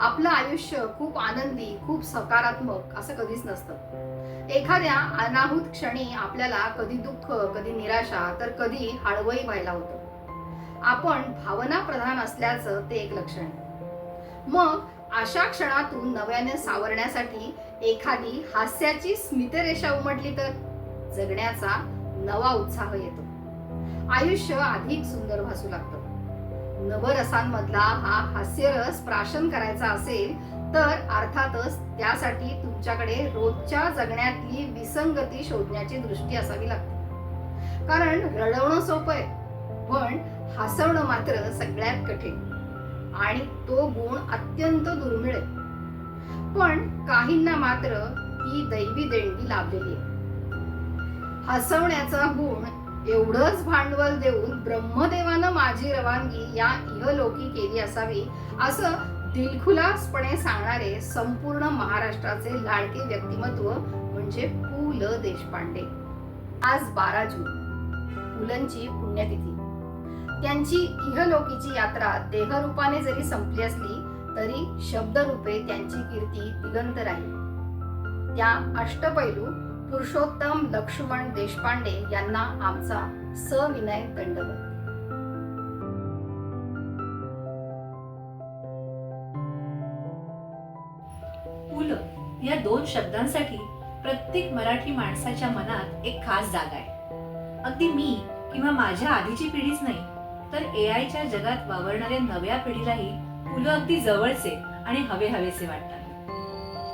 आपलं आयुष्य खूप आनंदी खूप सकारात्मक असं कधीच नसतं. एखाद्या अनाहूत क्षणी आपल्याला कधी दुःख कधी निराशा तर कधी हळवई व्हायला होतं. आपण भावना प्रधान असल्याचं ते एक लक्षण आहे. मग अशा क्षणातून नव्याने सावरण्यासाठी एखादी हास्याची स्मितरेषा उमटली तर? जगण्याचा नवा उत्साह येतो. आयुष्य अधिक सुंदर भासू लागतं. नवरसांमधला हा हास्यरस प्राशन करायचा असेल तर अर्थातच त्यासाठी तुमच्याकडे रोजच्या जगण्यातली विसंगती शोधण्याची दृष्टी असावी लागते. कारण रडवणं सोपं आहे पण हसवणं मात्र सगळ्यात कठीण. आणि तो गुण अत्यंत दुर्मिळ आहे. पण काहींना मात्र ही दैवी देणगी लाभलेली आहे. हसवण्याचा गुण एवढंच भांडवल देऊन ब्रह्मदेवानं माझी रवानगी या इहलोकी केली असावी असं दिलखुलासपणे सांगणारे संपूर्ण महाराष्ट्राचे लाडके व्यक्तिमत्व म्हणजे पु. ल. देशपांडे. आज बारा जून. पुलंची पुण्यतिथी. त्यांची इहलोकीची यात्रा देहरूपाने जरी संपली असली तरी शब्दरूपे त्यांची कीर्ती दिगंत राहील त्या अष्टपैलू पुरुषोत्तम लक्ष्मण देशपांडे यांना आमचा सविनय दंडवत. पु या दोन शब्दांसाठी प्रत्येक मराठी माणसाच्या मनात एक खास जागा आहे. अगदी मी किंवा माझ्या आधीची पिढीच नाही तर ए आयच्या जगात वावरणाऱ्या नव्या पिढीलाही पुलं अगदी जवळचे आणि हवे हवेसे वाटतात.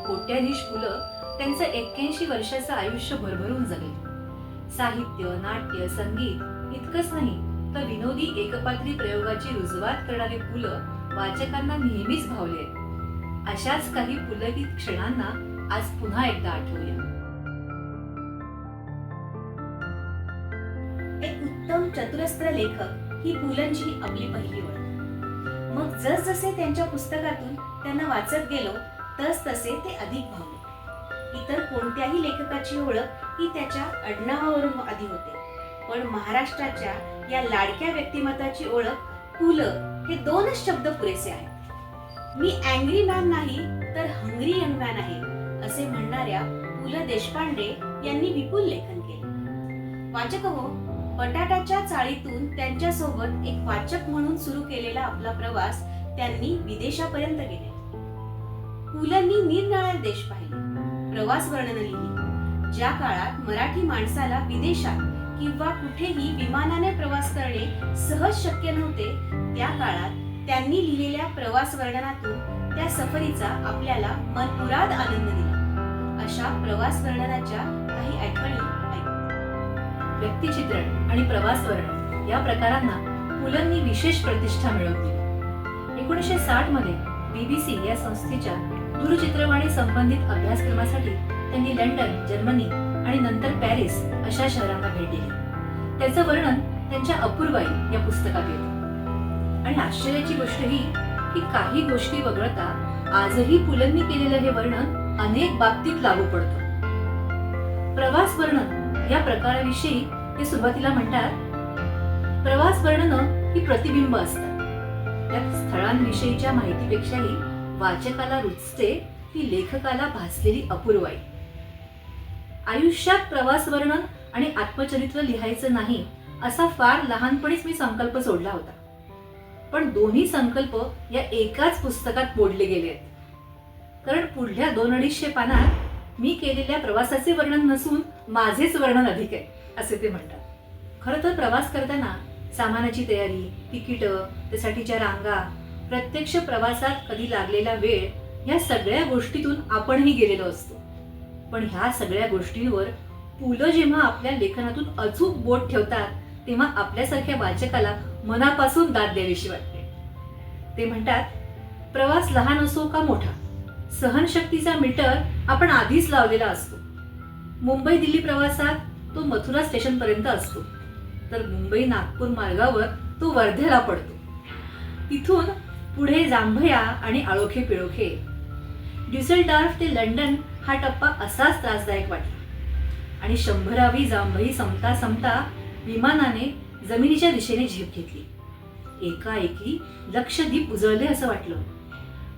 कोट्याधीश पुलं त्यांचं एक्क्याऐंशी वर्षाचं आयुष्य भरभरून जगले. साहित्य नाट्य संगीत इतकंच नाही तर विनोदी एकपात्री प्रयोगाची रुजवात करणारे पुलं वाचकांना नेहमीच भावले आहेत. अशाच काही पुलकित क्षणांना आज पुन्हा एकदा आठवूया एक उत्तम चतुरस्त्र लेखक ही पुलंची आपली पहिली ओळख मग जसजसे त्यांच्या पुस्तकातून त्यांना वाचत गेलो तस तसे ते अधिक भावले. इतर कोणत्याही लेखकाची ओळख ही त्याच्या आडनावावरून आधी होते. पण महाराष्ट्राच्या या लाडक्या व्यक्तिमत्वाची ओळख पुल हे दोनच शब्द पुरेसे आहेत. मी अँग्री मॅन नाही तर हंग्री यंग मॅन आहे असे म्हणणाऱ्या पु ल देशपांडे यांनी विपुल लेखन केले. वाचक हो बटाट्याच्या चाळीतून त्यांच्यासोबत एक वाचक म्हणून सुरू केलेला आपला प्रवास त्यांनी विदेशापर्यंत गेले. पुलंनी निरनिराळे देश पाहिले. प्रवास वर्णन लिहिली ज्या काळात मराठी माणसाला विदेशात किंवा कुठेही विमानाने प्रवास करणे सहज शक्य नव्हते त्या काळात त्यांनी लिहिलेल्या प्रवास वर्णनातून त्या सफरीचा आपल्याला मनमुराद आनंद दिला. अशा प्रवास वर्णनाच्या काही आठवणी व्यक्तिचित्रण आणि प्रवास वर्णन या प्रकारांना पुलंनी विशेष प्रतिष्ठा मिळवली एकोणीसशे साठमध्ये बीबीसी या संस्थेच्या दूरचित्रवाणी संबंधित अभ्यासक्रमासाठी त्यांनी लंडन जर्मनी आणि नंतर पॅरिस अशा शहरांना भेट दिली. त्याचं वर्णन त्यांच्या अपूर्वाई या पुस्तकात येतं आणि आश्चर्याची गोष्ट ही की काही गोष्टी वगळता आजही पुलंनी केलेलं हे वर्णन अनेक बाबतीत लागू पडतं. प्रवास वर्णन या प्रकाराविषयी ते सुरुवातीला म्हणतात प्रवास वर्णन ही प्रतिबिंब असतात त्यात स्थळांविषयीच्या माहितीपेक्षाही वाचकाला रुचते ती लेखकाला भासलेली अपूर्वाई आयुष्यात प्रवास वर्णन आणि आत्मचरित्र लिहायचं नाही असा फार लहानपणीच मी संकल्प सोडला होता. पण दोन्ही संकल्प या एकाच पुस्तकात मोडले गेले आहेत. कारण पुढल्या दोन अडीचशे पानात मी केलेल्या प्रवासाचे वर्णन नसून माझेच वर्णन अधिक आहे असे ते म्हणतात. खरं तर प्रवास करताना सामानाची तयारी तिकीटं त्यासाठीच्या रांगा प्रत्यक्ष प्रवासात कधी लागलेला वेळ या सगळ्या गोष्टीतून आपणही गेलेलो असतो. पण ह्या सगळ्या गोष्टींवर पु ल जेव्हा आपल्या लेखनातून अचूक बोट ठेवतात तेव्हा आपल्यासारख्या वाचकाला मनापासून दाद द्यावीशी वाटते. ते म्हणतात प्रवास लहान असो का मोठा सहनशक्तीचा मीटर आपण आधीच लावलेला असतो. मुंबई दिल्ली प्रवासात तो मथुरा स्टेशन पर्यंत असतो. तर मुंबई नागपूर मार्गावर तो वर्ध्याला पडतो. तिथून पुढे जांभया आणि आळोखे पिळोखे. ड्युसेलडॉर्फ ते लंडन हा टप्पा असाच त्रासदायक वाटला. आणि शंभरावी जांभई संपता संपता विमानाने जमिनीच्या दिशेने झेप घेतली. एकाएकी लक्षद्वीप उजळले असं वाटलं.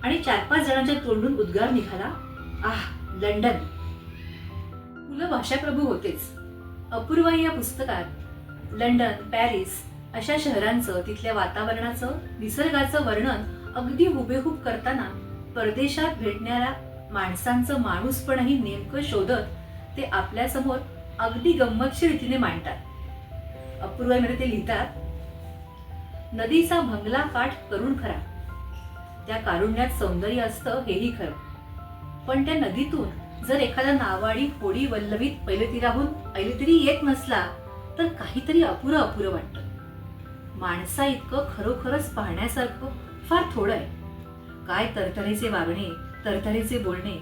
आणि चार पाच जणांच्या तोंडून उद्गार निघाला आह लंडन. मुलं भाषाप्रभू होतेच. अपूर्वा या पुस्तकात लंडन पॅरिस अशा शहरांचं तिथल्या वातावरणाचं निसर्गाचं वर्णन अगदी हुबेहूब करताना परदेशात भेटणाऱ्या माणसांचं माणूसपणही नेमकं शोधत ते आपल्यासमोर अगदी गंमतशीर रीतीने मांडतात. अपूर्वामध्ये ते लिहितात नदीचा भंगला काठ करून खरा. त्या कारुण्यात सौंदर्य असतं हेही खरं. पण त्या नदीतून जर एखादा नावाडी होडी वल्लवीत पैलतीराहून पैलतीरी येत नसला तर काहीतरी अपुरं अपुरं वाटतं. माणसा इतकं खरोखरच पाहण्यासारखं फार थोडं आहे. काय तरतरेचे वागणे तरतरेचे बोलणे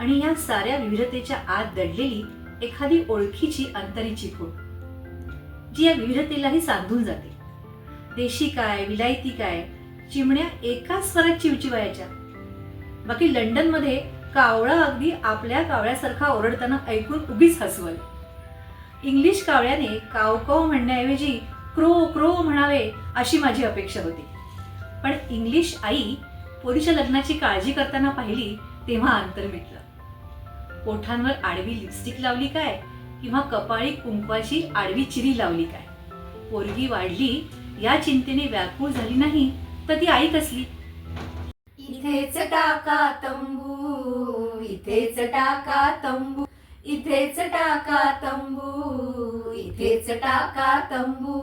आणि या साऱ्या विविधतेच्या आत दडलेली एखादी ओळखीची अंतरीची खूण जी या विविधतेलाही सांधून जाते. देशी काय विलायती काय चिमण्या एकाच स्वरात चिवचिवायच्या. बाकी लंडनमध्ये कावळा अगदी आपल्या कावळ्यासारखा ओरडताना ऐकून उगीच हसवल. इंग्लिश कावळ्याने काव काव म्हणण्याऐवजी क्रो क्रो म्हणावे अशी माझी अपेक्षा होती. पण इंग्लिश आई पोरीच्या लग्नाची काळजी करताना पाहिली तेव्हा अंतर मिटलं. ओठांवर आडवी लिपस्टिक लावली काय? किंवा कपाळी कुंकवाची आडवी चिरी लावली काय? पोरगी वाढली या चिंतेने व्याकुळ झाली नाही तर ती आई कसली? इथेच टाका तंबू इथेच टाका तंबू इथेच टाका तंबू इथेच टाका तंबू.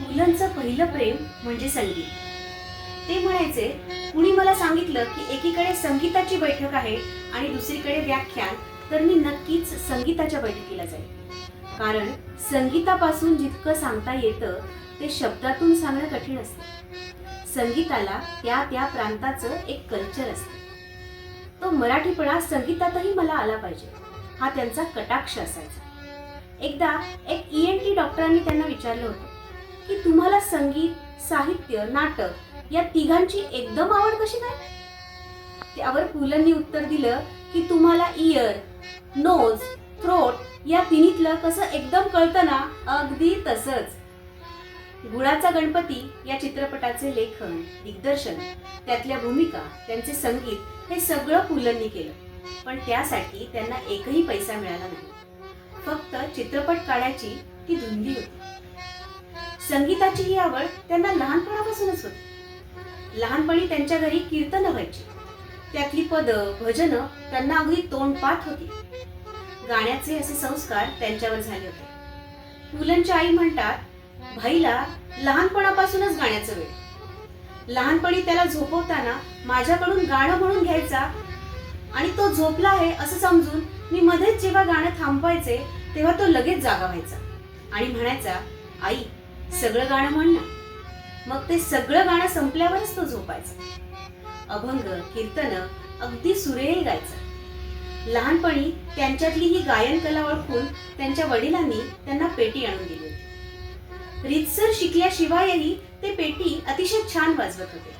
मुलांचं पहिलं प्रेम म्हणजे संगीत. ते म्हणायचे कुणी मला सांगितलं की एकीकडे संगीताची बैठक आहे आणि दुसरीकडे व्याख्यान तर मी नक्कीच संगीताच्या बैठकीला जाईल कारण संगीतापासून जितकं सांगता येतं ते शब्दातून सांगणं कठीण असतं. संगीताला त्या त्या प्रांताचं एक कल्चर असतं. तो मराठीपणा संगीतातही मला आला पाहिजे. हा त्यांचा कटाक्ष असायचा. एकदा एक ई एन टी डॉक्टरांनी त्यांना विचारलं होतं की तुम्हाला संगीत साहित्य नाटक या तिघांची एकदम आवड कशी काय? त्यावर पुलंनी उत्तर दिलं की तुम्हाला इयर नोज थ्रोट या तिन्हीतलं कसं एकदम कळतं ना अगदी तसंच. गुळाचा गणपती या चित्रपटाचे लेखन दिग्दर्शन त्यातल्या भूमिका त्यांचे संगीत हे सगळं पुलंनी केलं. पण त्यासाठी त्यांना एकही पैसा मिळाला नाही. फक्त चित्रपट काढायची ती धुंदी होती. संगीताची ही आवड त्यांना लहानपणापासूनच होती. लहानपणी त्यांच्या घरी कीर्तन व्हायची. त्यातली पद भजन त्यांना अगदी तोंडपाठ होती. गाण्याचे असे संस्कार त्यांच्यावर झाले होते. पुलंच्या आई म्हणतात भाईला लहानपणापासूनच गाण्याचं वेळ लहानपणी त्याला झोपवताना माझ्याकडून गाणं म्हणून घ्यायचा आणि तो झोपला आहे असं समजून मी मध्येच जेव्हा गाणं थांबवायचे तेव्हा तो लगेच जागा व्हायचा आणि म्हणायचा आई सगळं गाणं म्हण ना. मग ते सगळं गाणं संपल्यावरच तो झोपायचा. अभंग कीर्तन अगदी सुरेही गायचा. लहानपणी त्यांच्यातली ही गायन कला ओळखून त्यांच्या वडिलांनी त्यांना पेटी आणून दिली होती. रीतसर शिकल्याशिवायही ते पेटी अतिशय छान वाजवत होते.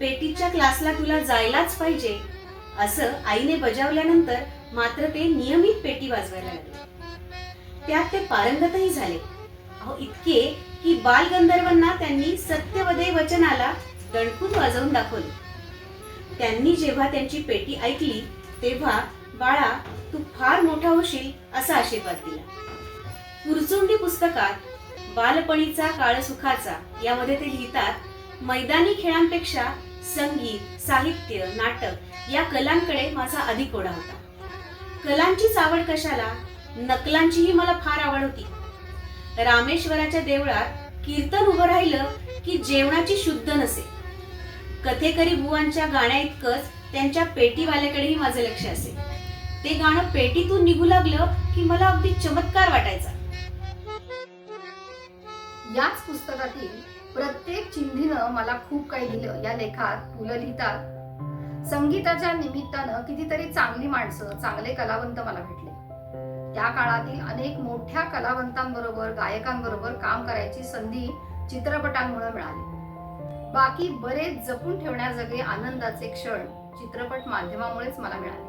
पेटीच्या क्लासला तुला जायलाच पाहिजे असं आईने बजावल्यानंतर मात्र ते नियमित पेटी वाजवायला लागले. त्यात ते पारंगतही झाले. अहो इतके की बालगंधर्वांना त्यांनी सत्यवदे वचनाला दणकून वाजवून दाखवले. त्यांनी जेव्हा त्यांची पेटी ऐकली तेव्हा बाळा तू फार मोठा होशील असा आशीर्वाद दिला. पुरचुंडी पुस्तकात बालपणीचा काळ सुखाचा यामध्ये ते लिहितात मैदानी खेळांपेक्षा संगीत साहित्य नाटक या कलांकडे माझा अधिक ओढा होता. कलांचीच आवड कशाला? नकलांचीही मला फार आवड होती. रामेश्वराच्या देवळात कीर्तन उभं राहिलं की जेवणाची शुद्ध नसे. कथेकरी बुवांच्या गाण्या इतकंच त्यांच्या पेटीवाल्याकडेही माझं लक्ष असे ते गाणं पेटीतून निघू लागलं की मला अगदी चमत्कार वाटायचा. याच पुस्तकातील प्रत्येक चिंधीनं मला खूप काही दिलं. या लेखात मुलं लिहितात. संगीताच्या निमित्तानं कितीतरी चांगली माणसं चांगले कलावंत मला भेटले. त्या काळातील अनेक मोठ्या कलावंतांबरोबर गायकांबरोबर काम करायची संधी चित्रपटांमुळे मिळाली. बाकी बरेच जपून ठेवण्याजगे आनंदाचे क्षण चित्रपट माध्यमामुळेच मला मिळाले.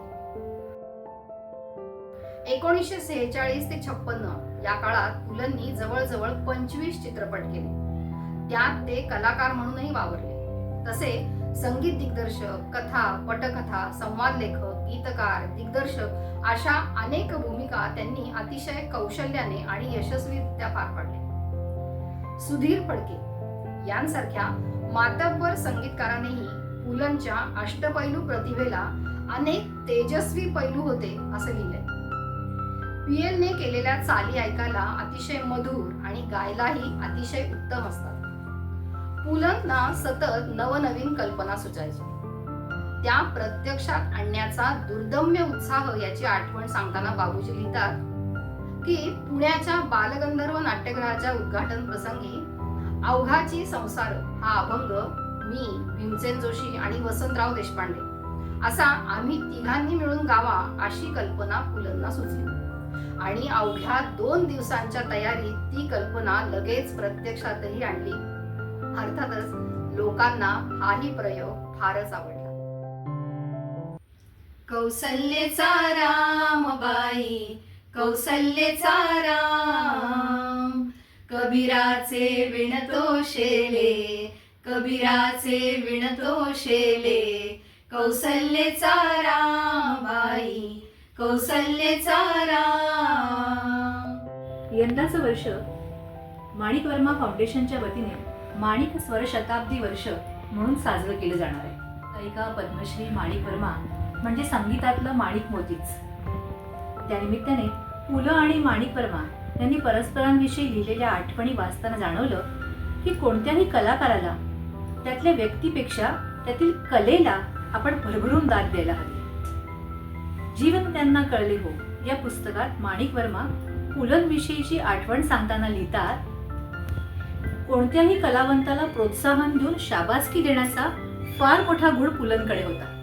एकोणीसशे सेहेचाळीस ते छप्पन्न या काळात पुलंनी जवळजवळ पंचवीस चित्रपट केले. त्यात ते कलाकार म्हणूनही वावरले. तसे संगीत दिग्दर्शक कथा पटकथा संवाद लेखक गीतकार दिग्दर्शक अशा अनेक भूमिका त्यांनी अतिशय कौशल्याने आणि यशस्वीरित्या पार पाडल्या सुधीर फडके यांसारख्या मातब्बर संगीतकारानेही पुलंच्या अष्टपैलू प्रतिभेला अनेक तेजस्वी पैलू होते असं लिहिलंय. पीएलने केलेल्या चाली ऐकायला अतिशय मधुर आणि गायलाही अतिशय उत्तम असतात. पुलंना सतत नवनवीन कल्पना सुचायचो. त्या प्रत्यक्षात आणण्याचा दुर्दम्य उत्साह याची आठवण सांगताना बाबूजी लिहितात की पुण्याच्या बालगंधर्व नाट्यगृहाच्या उद्घाटन प्रसंगी अवघाची संसार हा अभंग मी भीमसेन जोशी आणि वसंतराव देशपांडे. असा आम्ही तिघांनी मिळून गावा अशी कल्पना पुलंना सुचली. आणि अवघ्या दोन दिवसांच्या तयारीत ती कल्पना लगेच प्रत्यक्षातही आणली. अर्थातच लोकांना हाही प्रयोग फारच आवडला. कौसल्येचा रामबाई कौसल्येचा राम. कबीराचे विणतो शेले कबीराचे विणतो शेले. कौसल्येचा रामबाई कौसल्येचा राम. यंदाचं वर्ष माणिक वर्मा फाउंडेशनच्या वतीने माणिक स्वर शताब्दी वर्ष म्हणून साजरं केलं जाणार आहे. गायिका पद्मश्री माणिक वर्मा म्हणजे संगीतातलं माणिक मोतीच. त्यानिमित्ताने पु ल आणि माणिक वर्मा त्यांनी परस्परांविषयी लिहिलेल्या आठवणी वाचताना जाणवलं की कोणत्याही कलाकाराला त्यातल्या व्यक्तीपेक्षा त्यातील कलेला आपण भरभरून दाद द्यायला हवी. जीवन त्यांना कळले हो या पुस्तकात माणिक वर्मा पुलंविषयीची आठवण सांगताना लिहितात कोणत्याही कलावंताला प्रोत्साहन देऊन शाबासकी देण्याचा फार मोठा गुण पुलंकडे होता.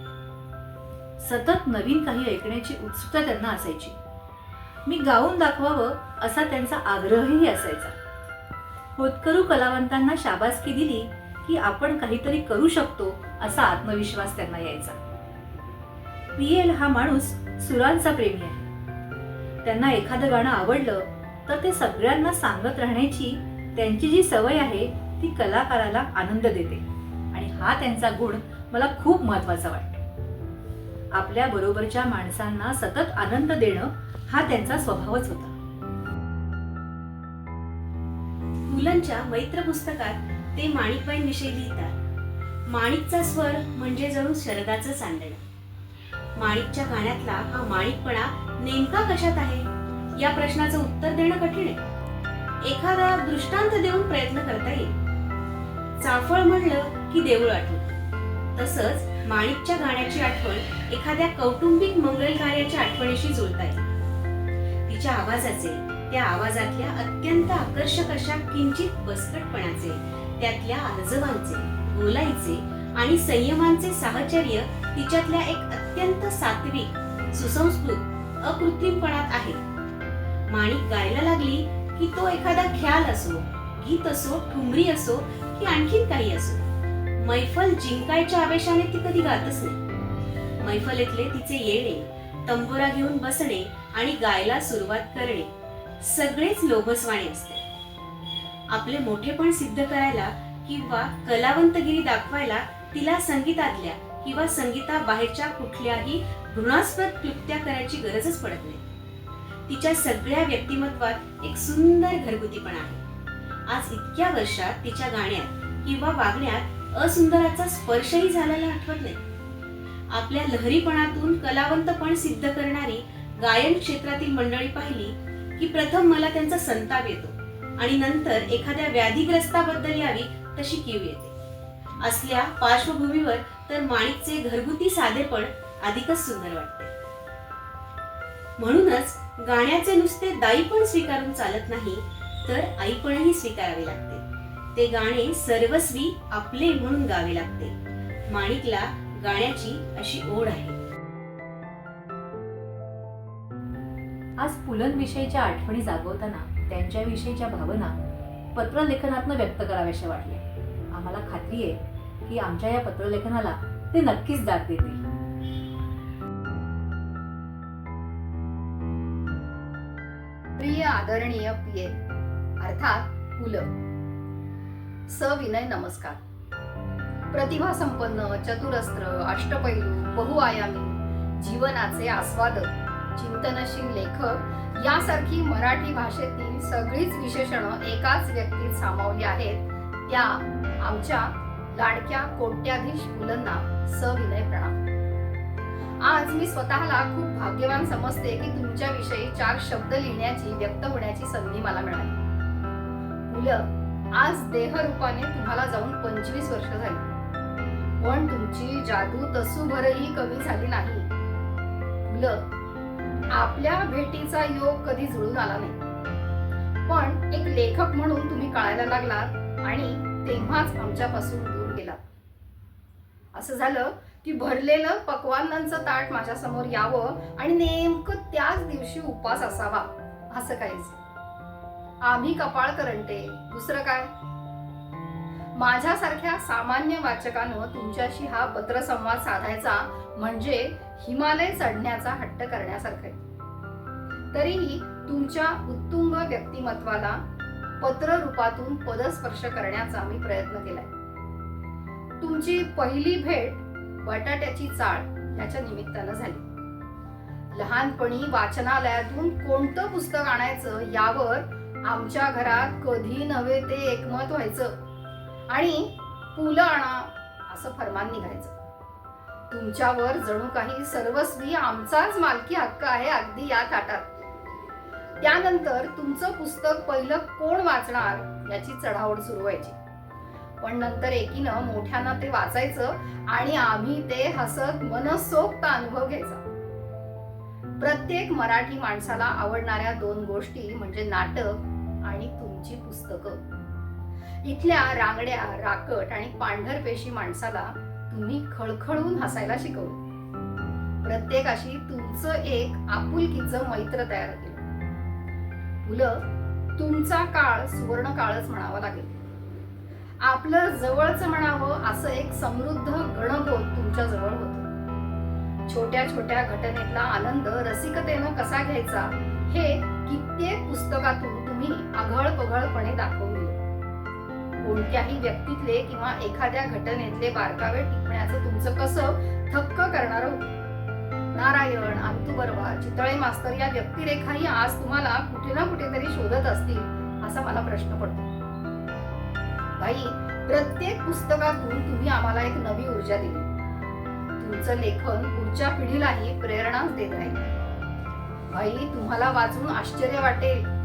सतत नवीन काही ऐकण्याची उत्सुकता त्यांना असायची. मी गाऊन दाखवावं असा त्यांचा आग्रहही असायचा. होतकरू कलावंतांना शाबासकी दिली की आपण काहीतरी करू शकतो असा आत्मविश्वास त्यांना यायचा. पीएल हा माणूस सुरांचा प्रेमी आहे. त्यांना एखादं गाणं आवडलं तर ते सगळ्यांना सांगत राहण्याची त्यांची जी सवय आहे ती कलाकाराला आनंद देते. आणि हा त्यांचा गुण मला खूप महत्त्वाचा वाटतो. आपल्या बरोबरच्या माणसांना सतत आनंद देणं हा त्यांचा स्वभावच होता. मुलांच्या मैत्र पुस्तकात ते माणिकबाईंविषयी लिहितात. माणिकचा स्वर म्हणजे जणू शरदाचं चांदणं माणिकच्या गाण्यातला हा माणिकपणा नेमका कशात आहे? या प्रश्नाचं उत्तर देणं कठीण आहे. एखादा दृष्टांत देऊन प्रयत्न करता येईल. चाफळ म्हणलं की देऊळ आठवत तसंच माणिकच्या गाण्याची आठवण एखाद्या कौटुंबिक मंगल कार्याच्या आठवणीशी जुळता येईल. तिच्या आवाजाचे त्या आवाजातल्या अत्यंत आकर्षक अशा किंचित बसकटपणाचे त्यातल्या अर्जवांचे बोलायचे आणि संयमांचे साहचर्य तिच्यातल्या एक अत्यंत सात्विक सुसंस्कृत अकृत्रिमपणात आहे. माणिक गायला लागली की तो एखादा ख्याल असो गीत असो ठुमरी असो की आणखीन काही असो. मैफल जिंकायच्या आवेशाने ती कधी गातच नाही. मैफलीतले तिचे येणे तंबोरा घेऊन बसणे आणि गायला सुरुवात करणे. सगळेच लोभसवाणे असते. आपले मोठेपण सिद्ध करायला किंवा कलावंतगिरी दाखवायला तिला संगीतातल्या किंवा संगीताबाहेरच्या कुठल्याही घृणास्पद क्लुप्त्या करायची गरजच पडत नाही. तिच्या सगळ्या व्यक्तिमत्वात एक सुंदर घरगुतीपणा आहे. आज इतक्या वर्षात तिच्या गाण्यात किंवा वागण्यात असुंदराचा स्पर्शही झालेला आठवत नाही. आपल्या लहरीपणातून कलावंतपण सिद्ध करणारी गायन क्षेत्रातील मंडळी पाहिली की प्रथम मला त्यांचा संताप येतो आणि नंतर एखाद्या व्याधीग्रस्ताबद्दल यावी तशी कीव येते. असल्या पार्श्वभूमीवर तर माणिकचे घरगुती साधेपण अधिकच सुंदर वाटते. म्हणूनच गाण्याचे नुसते दाईपण स्वीकारून चालत नाही तर आईपणही स्वीकारावे लागते. ते गाणे सर्वस्वी आपले म्हणून गावे लागते. माणिकला गाण्याची अशी ओढ आहे. आज पुलंविषयीच्या आठवणी जागवताना त्यांच्याविषयीच्या भावना पत्रलेखनातनं व्यक्त कराव्याशा वाटल्या. आम्हाला खात्री आहे की आमच्या या पत्रलेखनाला ते नक्कीच जाग देतील. प्रिय आदरणीय पिये अर्थात पुलं सविनय नमस्कार. प्रतिभा संपन्न चतुरस्त्र अष्टपैलू बहुआयामी जीवनाचे आस्वादक चिंतनशील लेखक यासारखी मराठी भाषेतील सगळीच विशेषणं एकाच व्यक्तीत सामावली आहेत. त्या आमच्या लाडक्या कोट्याधीश मुलांना सविनय प्रणाम. आज मी स्वतःला खूप भाग्यवान समजते की तुमच्याविषयी चार शब्द लिहिण्याची व्यक्त होण्याची संधी मला मिळाली. मुलं आज देहरूपाने तुम्हाला जाऊन पंचवीस वर्ष झाली. पण तुमची जादू तसूभरही कमी झाली नाही. मुलं आपल्या भेटीचा योग कधी जुळून आला नाही. पण एक लेखक म्हणून तुम्ही कळायला लागलात आणि तेव्हाच आमच्यापासून दूर गेलात. असं झालं की भरलेलं पकवानांचं ताट माझ्यासमोर यावं आणि नेमकं त्याच दिवशी उपास असावा असं काहीच. आम्ही कपाळ करंटे दुसरं काय? माझ्यासारख्या सामान्य वाचकानं तुमच्याशी हा पत्रसंवाद साधायचा म्हणजे हिमालय चढण्याचा हट्ट करण्यासारखं आहे. तरीही तुमच्या उत्तुंग व्यक्तिमत्वाला पत्र रूपातून पदस्पर्श करण्याचा मी प्रयत्न केलाय. तुमची पहिली भेट बटाट्याची चाळ याच्या निमित्तानं झाली. लहानपणी वाचनालयातून कोणतं पुस्तक आणायचं यावर आमच्या घरात कधी नव्हे ते एकमत व्हायचं आणि पुलं आणा असं फरमान निघायचं. तुमच्यावर जणू काही सर्वस्वी आमचाच मालकी हक्क आहे अगदी या ताटात त्यानंतर तुमचं पुस्तक पहिलं कोण वाचणार याची चढावड सुरू व्हायची. पण नंतर एकीनं मोठ्यांना ते वाचायचं आणि आम्ही ते हसत मनसोक्त अनुभव घ्यायचा. प्रत्येक मराठी माणसाला आवडणाऱ्या दोन गोष्टी म्हणजे नाटक आणि तुमची पुस्तकं. इथल्या रांगड्या राकट आणि पांढरपेशी माणसाला तुम्ही खळखळून हसायला शिकवलं. प्रत्येकाशी तुमचं एक आपुलकीचं मैत्र तयार केलं. मुलं तुमचा काळ सुवर्ण काळच म्हणावा लागेल. आपलं जवळचं म्हणावं असं एक समृद्ध गणगोत तुमच्या जवळ होत. छोट्या छोट्या घटनेतला आनंद रसिकतेनं कसा घ्यायचा हे कित्येक पुस्तकातून तुम्ही आघळ पघळपणे कोणत्याही व्यक्तीतले किंवा एखाद्या घटनेतले बारकावे टिपण्याचं तुमचं कसं थक्क करणार नारायण अंतू बर्वा चितळे मास्तर या व्यक्तिरेखाही आज तुम्हाला कुठे ना कुठेतरी शोधत असतील असा मला प्रश्न पडतो. भाई प्रत्येक पुस्तकातून तुम्ही आम्हाला एक नवी ऊर्जा दिली. तुमचं लेखन पुढच्या पिढीलाही प्रेरणाच देत राहील भाई तुम्हाला वाचून आश्चर्य वाटेल.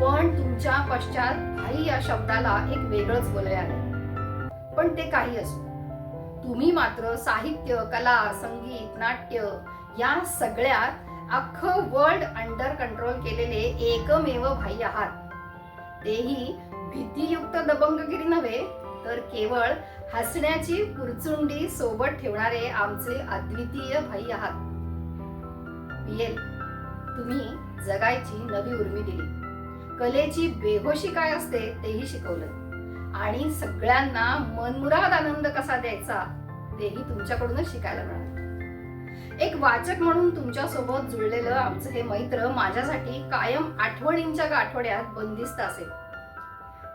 पण तुमच्या पश्चात भाई या शब्दाला एक वेगळंच वलय आहे पण ते काही असो. तुम्ही मात्र साहित्य कला संगीत नाट्य या सगळ्यात अख्खं वर्ल्ड अंडर कंट्रोल केलेले एकमेव भाई आहात. तेही भीतीयुक्त दबंगगिरी नव्हे तर केवळ हसण्याची पुरचुंडी सोबत ठेवणारे आमचे अद्वितीय भाई आहात. तुम्ही जगायची नवी उर्मी दिली. कलेची बेहोशी काय असते तेही शिकवलं. आणि सगळ्यांना मनमुराद आनंद कसा द्यायचा तेही तुमच्याकडूनच शिकायला मिळालं. एक वाचक म्हणून तुमच्यासोबत जुळलेलं आमचं हे मैत्र माझ्यासाठी कायम आठवणींच्या गाठवड्यात बंदिस्त असेल.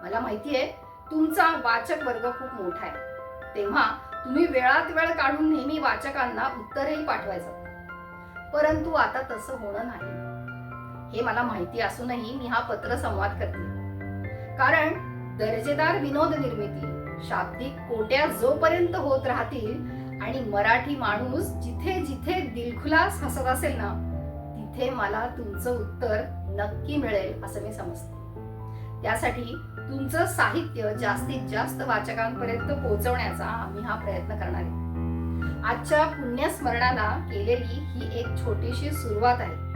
मला माहितीये तुमचा वाचक वर्ग खूप मोठा आहे. तेव्हा तुम्ही वेळात वेळ काढून नेहमी वाचकांना उत्तरही पाठवायचं. परंतु आता तसं होणं नाही. हे मला माहिती असूनही मी हा पत्र संवाद करते. कारण दर्जेदार विनोद निर्मिती शाब्दिक कोट्या जोपर्यंत होत राहतील आणि मराठी माणूस जिथे जिथे दिलखुलास हसत असेल ना तिथे मला तुमचं उत्तर नक्की मिळेल असं मी समजते. त्यासाठी तुमचं साहित्य जास्तीत जास्त वाचकांपर्यंत पोहोचवण्याचा आम्ही हा प्रयत्न करणार आहे. आजच्या पुण्यस्मरणाला केलेली ही एक छोटीशी सुरुवात आहे.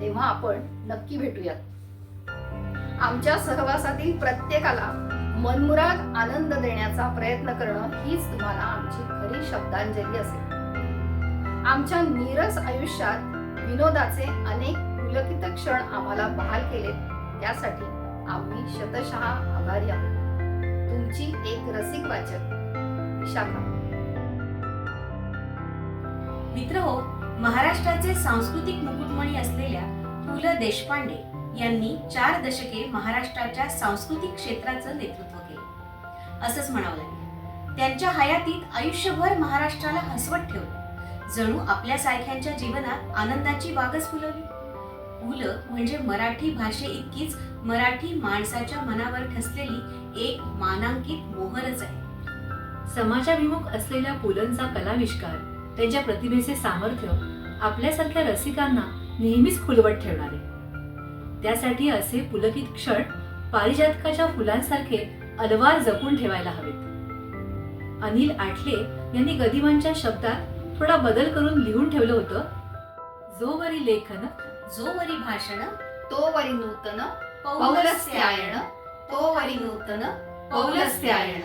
तेव्हा आपण नक्की भेटूयात. आमच्या सहवासातील प्रत्येकाला मनमुराद आनंद देण्याचा प्रयत्न करणं हीच तुम्हाला आमची खरी शब्दांजली असेल. आमच्या नीरस आयुष्यात विनोदाचे अनेक पुलकित क्षण आम्हाला बहाल केले त्यासाठी आम्ही शतशः आभारी आहोत. तुमची एक रसिक वाचक विशाखा. मित्र हो महाराष्ट्राचे सांस्कृतिक मुकुटमणी असलेल्या पु ल देशपांडे यांनी चार दशके महाराष्ट्राच्या सांस्कृतिक क्षेत्राचं नेतृत्व केलं. असंच म्हणावं लागेल. त्यांच्या हयातीत आयुष्यभर महाराष्ट्राला हसवत ठेवलं. जणू आपल्यासारख्यांच्या जीवनात आनंदाची बागच फुलवली. पु ल म्हणजे मराठी भाषे इतकीच मराठी माणसाच्या मनावर ठसलेली एक मानांकित मोहरच आहे. समाजाभिमुख असलेल्या पुलंचा कलाविष्कार त्यांच्या प्रतिभेचे सामर्थ्य आपल्यासारख्या रसिकांना नेहमीच खुलवत ठेवणारे. त्यासाठी असे पुलकित क्षण पारिजातकाच्या फुलांसारखे अलवार जपून ठेवायला हवेत. अनिल आठले यांनी गदिमांच्या शब्दात थोडा बदल करून लिहून ठेवलं होतं जोवरी लेखन जोवरी भाषण तोवरी नूतन पौलस्यायण तोवरी तो वरी नूतन पौलस्त्यायन